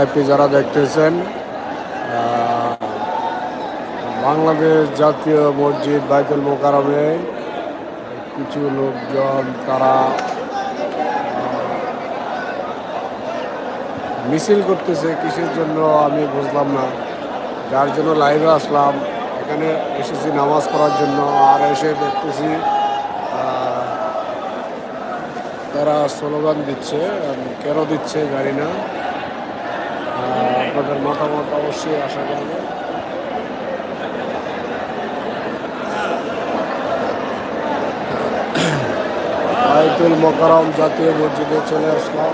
লাইভটি যারা দেখতেছেন বাংলাদেশ জাতীয় মসজিদ বাইতুল মোকারমে কিছু লোকজন তারা মিছিল করতেছে কিসের জন্য আমি বুঝলাম না। যার জন্য লাইভে আসলাম, এখানে এসেছি নামাজ পড়ার জন্য, আর এসে দেখতেছি তারা স্লোগান দিচ্ছে কেন দিচ্ছে জানি না। আপনাদের মতামত অবশ্যই আশা করব বাইতুল মোকারম জাতীয় মসজিদে চলে আসলাম।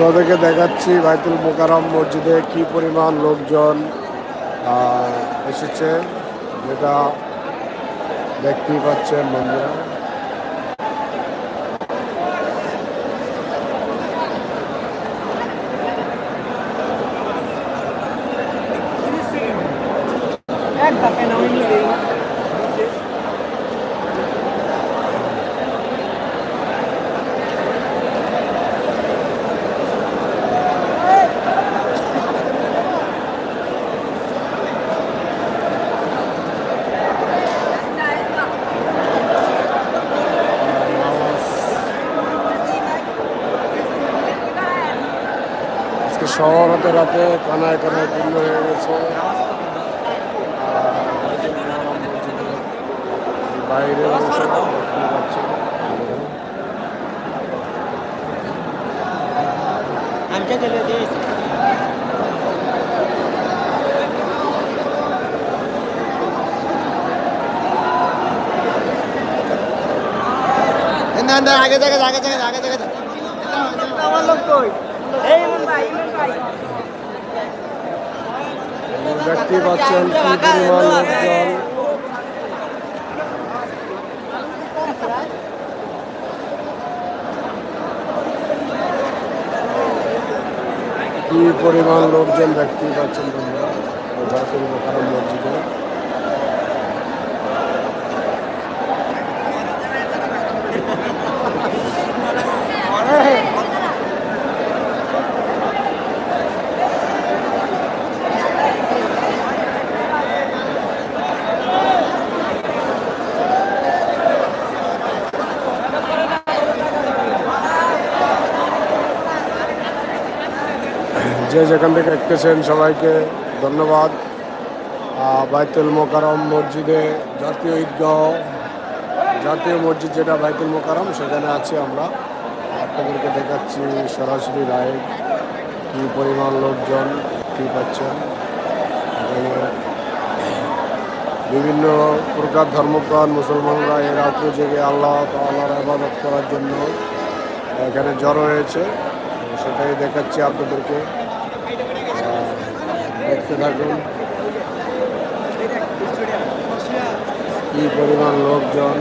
আপনাদেরকে দেখাচ্ছি বাইতুল মোকারম মসজিদে কি পরিমাণ লোকজন এসেছে যেটা দেখতেই পাচ্ছেন বন্ধুরা। গত রাতে কানায় কানায় পূর্ণ হয়ে গেছে। বাইরে না না আগে থেকে আগে থেকে আগে থেকে আমার লোক তো দেখতে পাচ্ছেন কি পরিমাণ লোকজন। কি পরিমাণ লোকজন দেখতেই পাচ্ছেন তোমরা? মসজিদে। যে যেখান থেকে দেখতেছেন সবাইকে ধন্যবাদ। বাইতুল মোকারম মসজিদে জাতীয় ঈদগাহ, জাতীয় মসজিদ যেটা বাইতুল মোকারম সেখানে আছি আমরা। আপনাদেরকে দেখাচ্ছি সরাসরি লাইভ কী পরিমাণ লোকজন, কী পাচ্ছেন। এখানে বিভিন্ন প্রকার ধর্মপ্রাণ মুসলমানরা এ রাত্রে জেগে আল্লাহ তাল্লাহর আবাদত করার জন্য এখানে জড়ো হয়েছে। সেটাই দেখাচ্ছি আপনাদেরকে। দেখতে থাকুন। কি পরিমাণ লোকজন।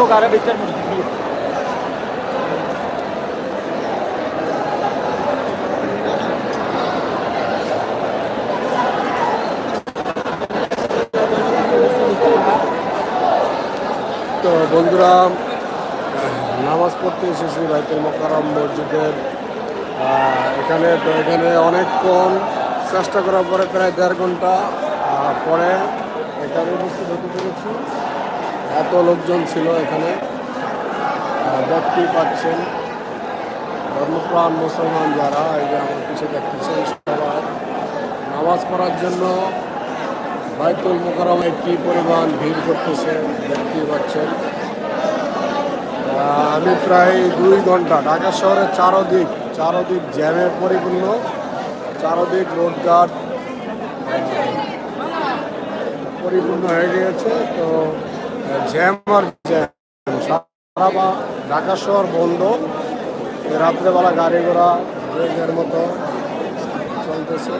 তো বন্ধুরা, নামাজ পড়তে এসেছি বাইতুল মোকারম মসজিদের এখানে তো এখানে অনেকক্ষণ চেষ্টা করার পরে প্রায় দেড় ঘণ্টা পরে এখানে উপস্থিত হতে পেরেছি। এত লোকজন ছিল এখানে। দেখতেই পাচ্ছেন, ধর্মপ্রাণ মুসলমান যারা, এই যে আমার পিছিয়ে দেখতেছেন সবাই। নামাজ পড়ার জন্য বাইতুল মোকারমে কি পরিমাণ ভিড় করতেছে দেখতেই পাচ্ছেন। আমি প্রায় দুই ঘণ্টা ঢাকা শহরের চারোদিক চারোদিক জ্যামে পরিপূর্ণ, চারোদিক রোডঘাট পরিপূর্ণ হয়ে গিয়েছে। তো জ্যাম জ্যাম। সারা ঢাকা শহর বন্ধ। রাত্রেবেলা গাড়ি ঘোড়া যার মতো চলতেছে।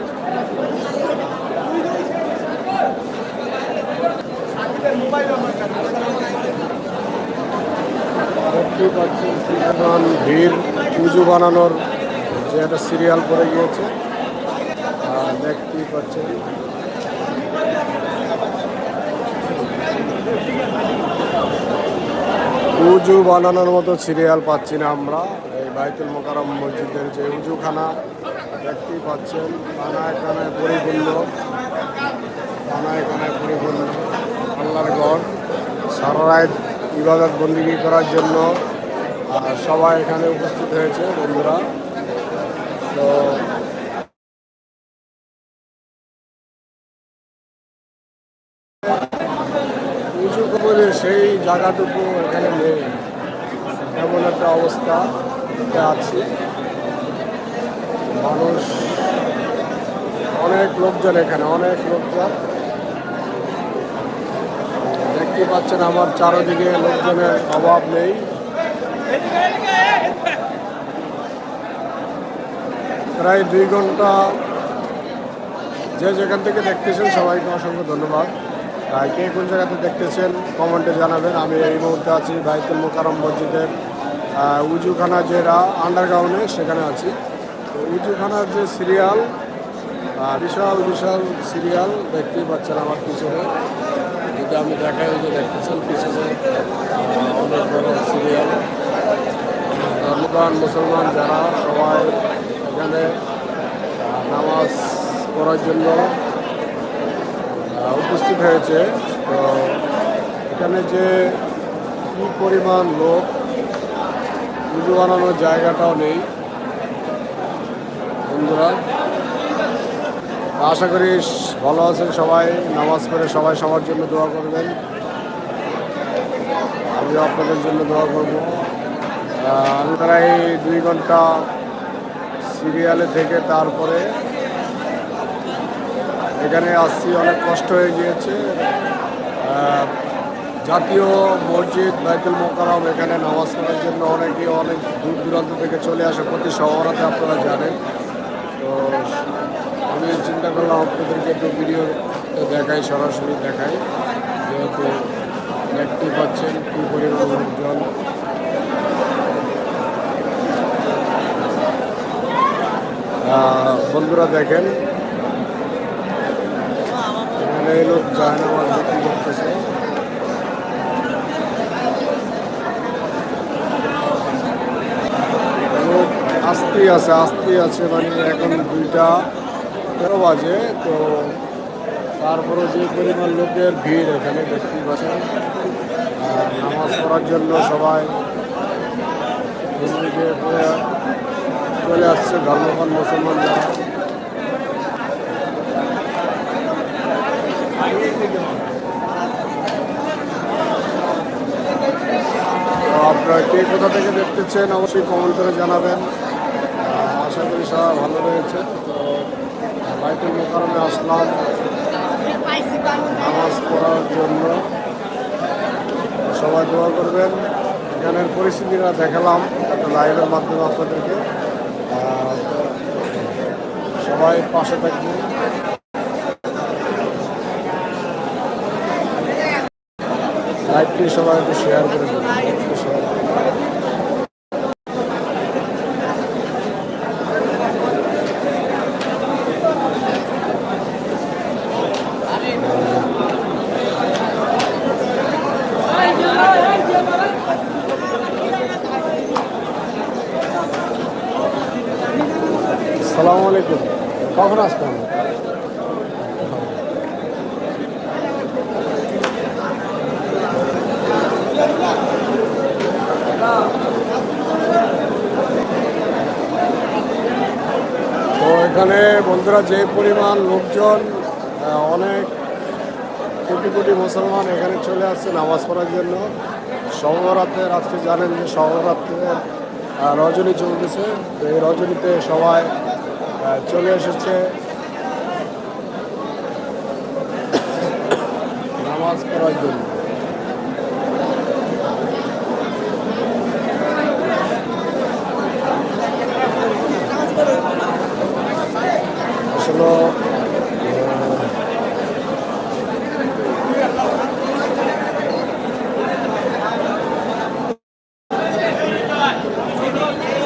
ভিড়, পুজো বানানোর যে একটা সিরিয়াল পড়ে গিয়েছে। দেখতেই পাচ্ছেন উজু বানানোর মতো সিরিয়াল পাচ্ছি না আমরা। এই বাইতুল মোকারম মসজিদের যে উজুখানা, দেখতেই পাচ্ছেন কানায় কানায় পরিপূর্ণ কানায় কানায় পরিপূর্ণ। আল্লাহর গড় সারা রাত ইবাদত বন্দিগি করার জন্য সবাই এখানে উপস্থিত হয়েছে বন্ধুরা। তো সেই জায়গাটুকু এখানে নেই। এমন একটা অবস্থা আছে। মানুষ, অনেক লোকজন এখানে, অনেক লোকজন। দেখতে পাচ্ছেন আমার চারদিকে লোকজনের অভাব নেই। প্রায় দুই ঘণ্টা যে যেখান থেকে দেখতেছেন সবাইকে অসংখ্য ধন্যবাদ। কে কোন জায়গাতে দেখতেছেন কমেন্টে জানাবেন। আমি এই মুহূর্তে আছি বাইতুল মোকারম মসজিদের উজুখানা যেটা আন্ডারগ্রাউন্ডে সেখানে আছি। উজুখানার যে সিরিয়াল বিশাল বিশাল সিরিয়াল দেখতেই পাচ্ছেন আমার পিছনে। যদি আমি দেখাই যে দেখতেছেন পিছনে অনেক বড় সিরিয়াল ধর্মপ্রাণ মুসলমান যারা সবাই এখানে নামাজ পড়ার জন্য উপস্থিত হয়েছে। তো এখানে যে কি পরিমাণ লোক পুজো বানানোর জায়গাটাও নেই, বন্ধুরা। আশা করি ভালো আছেন সবাই, নামাজ পড়ে সবাই সবার জন্য দোয়া করবেন। আমিও আপনাদের জন্য দোয়া করব। আমি প্রায় দুই ঘণ্টা সিরিয়ালে থেকে তারপরে এখানে আসছি, অনেক কষ্ট হয়ে গিয়েছে। জাতীয় মসজিদ বাইতুল মোকারম এখানে নামাজ পড়ার জন্য অনেকে অনেক দূর দূরান্ত থেকে চলে আসে, প্রতি শহরাতে আপনারা জানেন। তো আমি চিন্তা করলাম আপনাদেরকে একটু ভিডিও দেখাই, সরাসরি দেখাই, যেহেতু দেখতেই পাচ্ছেন কী পরিমাণ লোকজন। বন্ধুরা দেখেন এখানে লোক আমার বিক্রি করতেছে লোক আসতেই আছে আসতেই আছে মানে এখন দুইটা তেরো বাজে, তো তারপরে যে পরিমাণ লোকের ভিড় এখানে পাচ্ছেন। আর নামাজ পড়ার জন্য সবাই চলে আসছে ধর্মপান মুসলমান যারা আপনারা কে কোথা থেকে দেখতেছেন, অবশ্যই কমেন্ট করে জানাবেন। আশা করি সবাই ভালো রয়েছে। তো বাইতুল মোকারমে আসলাম নামাজ পড়ার জন্য। সবাই দোয়া করবেন। এখানের পরিস্থিতিটা দেখালাম, একটা লাইভের মাধ্যমে আপনাদেরকে। সবাই পাশে থাকবেন। লাইভটি সবাই একটু শেয়ার করে। আসসালামু আলাইকুম কখন আসবেন তো এখানে বন্ধুরা যে পরিমাণ লোকজন অনেক কোটি কোটি মুসলমান এখানে চলে আসছে নামাজ পড়ার জন্য। সহরাতের আজকে জানেন যে সহরাত্রের আহ, রজনী চলতেছে। তো এই রজনীতে সবাই চলে এসেছে। নামাজ পড়ার জন্য। law